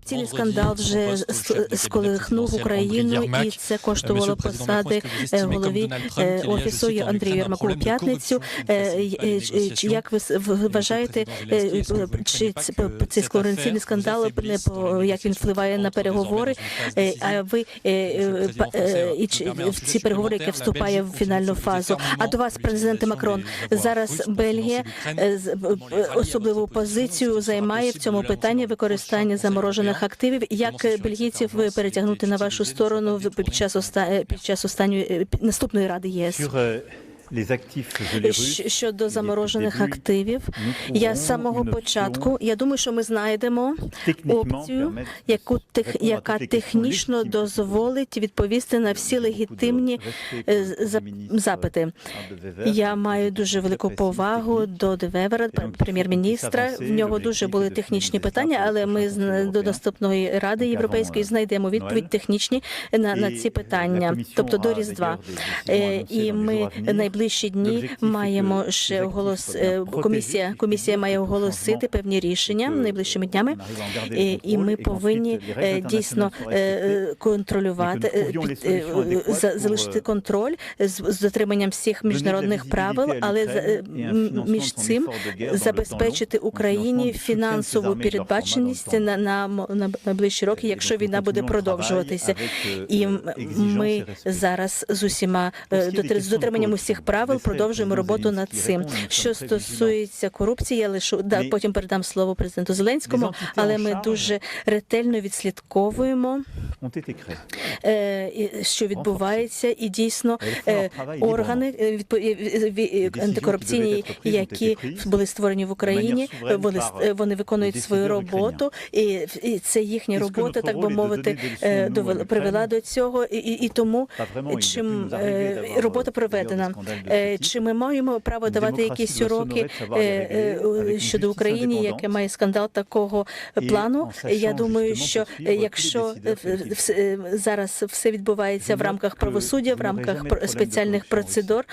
Корупційний скандал вже ск- сколихнув Україну, і це коштувало посади е, голові е, офісу Андрію Єрмаку у п'ятницю. Е, е, Як ви вважаєте, е, чи цей корупційний скандал як він впливає на переговори? Е, А ви е, е, е, і в ці переговори, яке вступає в фінальну фазу? А до вас, президенте Макрон, зараз Бельгія е, особливу позицію займає в цьому питанні використання заморожених активів. Як бельгійців ви перетягнути на вашу сторону в- під час оста- під час останньої е, наступної ради ЄС? Щодо заморожених активів, я з самого початку. я думаю, що ми знайдемо опцію, яку тех, яка технічно дозволить відповісти на всі легітимні е, запити. Я маю дуже велику повагу до Девевера, прем'єр-міністра. В нього дуже були технічні питання, але ми до наступної ради європейської знайдемо відповідь технічні на, на ці питання, тобто до різдва. Е, І ми найближчі дні маємо ще оголос. е, Комісія комісія має оголосити певні рішення найближчими днями. І, і ми повинні е, дійсно е, е, контролювати, е, е, залишити контроль з, дотриманням всіх міжнародних правил, але е, між цим забезпечити Україні фінансову передбаченість на, на, на найближчі роки, якщо війна буде продовжуватися. І ми зараз з усіма е, з дотриманням усіх правил продовжуємо роботу над цим. Що стосується корупції, я лишу да, потім передам слово президенту Зеленському, але ми дуже ретельно відслідковуємо е, що відбувається, і дійсно е, органи відпо- е, антикорупційні, які були створені в Україні, вони вони виконують свою роботу, і, це їхня робота, так би мовити, довела привела до цього, і, і, тому чим робота проведена. Е, Чи ми маємо право давати якісь уроки е, е, щодо України, яке має скандал такого плану? Я думаю, що е, якщо е, е, зараз все відбувається в рамках правосуддя, в рамках спеціальних процедур,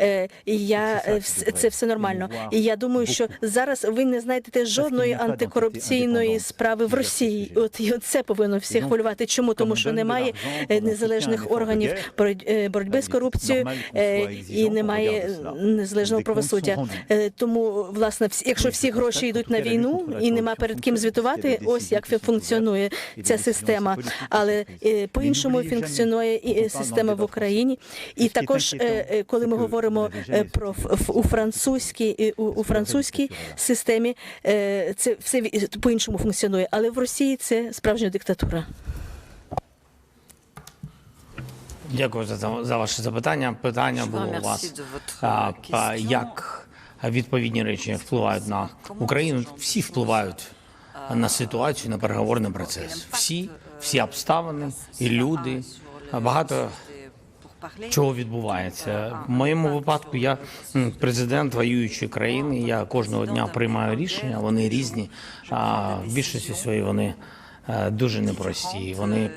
е, я е, це все нормально. І я думаю, що зараз ви не знайдете жодної антикорупційної справи в Росії. От і це повинно всіх хвилювати. Чому? Тому, що немає е, незалежних органів бороть- е, боротьби з корупцією е, і немає незалежного правосуддя. Е, Тому, власне, якщо всі гроші йдуть на війну і нема перед ким звітувати, ось як функціонує ця система. Але е, по-іншому функціонує і е, система в Україні. І також, е, е, коли ми говоримо е, про у французькій е, у, французькій системі, е, це все ві- по-іншому функціонує. Але в Росії це справжня диктатура. Дякую за, за ваше запитання. Питання було у вас а, як відповідні речі впливають на Україну. Всі впливають на ситуацію, на переговорний процес. Всі, всі обставини і люди. Багато чого відбувається. В моєму випадку я президент воюючої країни. Я кожного дня приймаю рішення. Вони різні. А в більшості своїй вони е, дуже непрості. Вони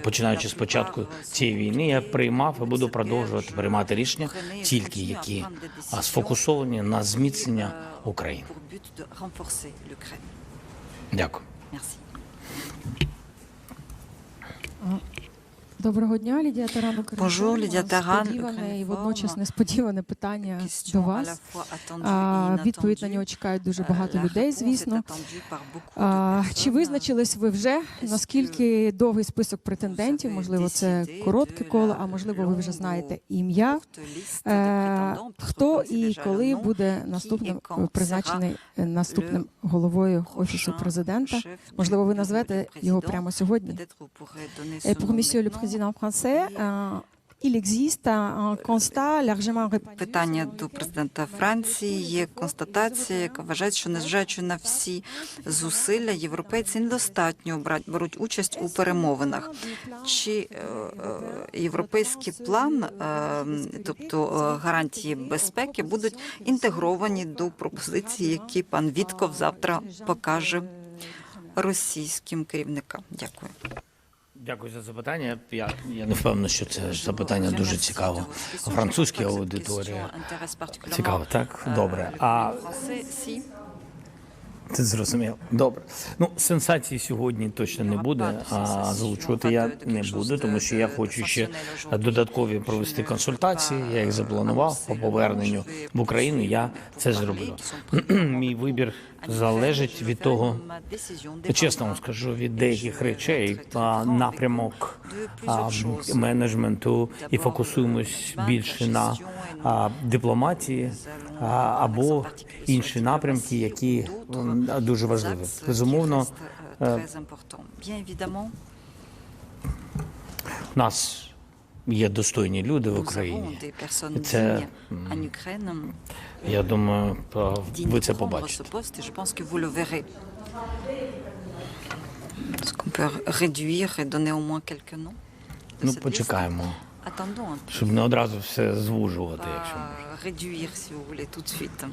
починаючи з початку цієї війни, я приймав і буду продовжувати приймати рішення, тільки які сфокусовані на зміцнення України. Дякую. Доброго дня, Лідія Таран. Bonjour, Лідія Таран, Сподіване і водночас несподіване питання до вас. А, Відповідь на нього чекають дуже Euh, багато людей, звісно. А, Чи визначились ви вже наскільки довгий список претендентів? Можливо, це коротке коло, а можливо, ви вже знаєте ім'я. Е, Хто і коли буде наступним призначений е, наступним головою офісу президента? Можливо, ви назвете його прямо сьогодні? Pour Monsieur le maintenant. Président français, euh, il existe un constat largement répandu. Питання до президента Франції є констатація, яка вважає, що незважаючи на всі зусилля, європейці недостатньо беруть участь у перемовинах. Чи е, е, європейський план, е, тобто гарантії безпеки, будуть інтегровані до пропозицій, які пан Вітков завтра покаже російським керівникам? Дякую. Дякую за запитання. Я, я не впевнений, що це запитання дуже цікаво. Французька аудиторія. Цікаво, так? Добре. А Це зрозуміло. Добре. Ну, сенсації сьогодні точно не буде, а залучувати я не буду, тому що я хочу ще додаткові провести консультації. Я їх запланував по поверненню в Україну. Я це зроблю. Мій вибір залежить від того, чесно вам скажу, від деяких речей напрямок менеджменту і фокусуємось більше на дипломатії або інші напрямки, які дуже важливі. Безумовно, е, у нас є достойні люди в Україні. Це, Я думаю, ви це побачите. Est-ce qu'on peut réduire et donner au moins quelques noms de Ну, cette почекаємо. Щоб не одразу все звужувати, якщо можна. Réduire, si vous voulez, tout de suite.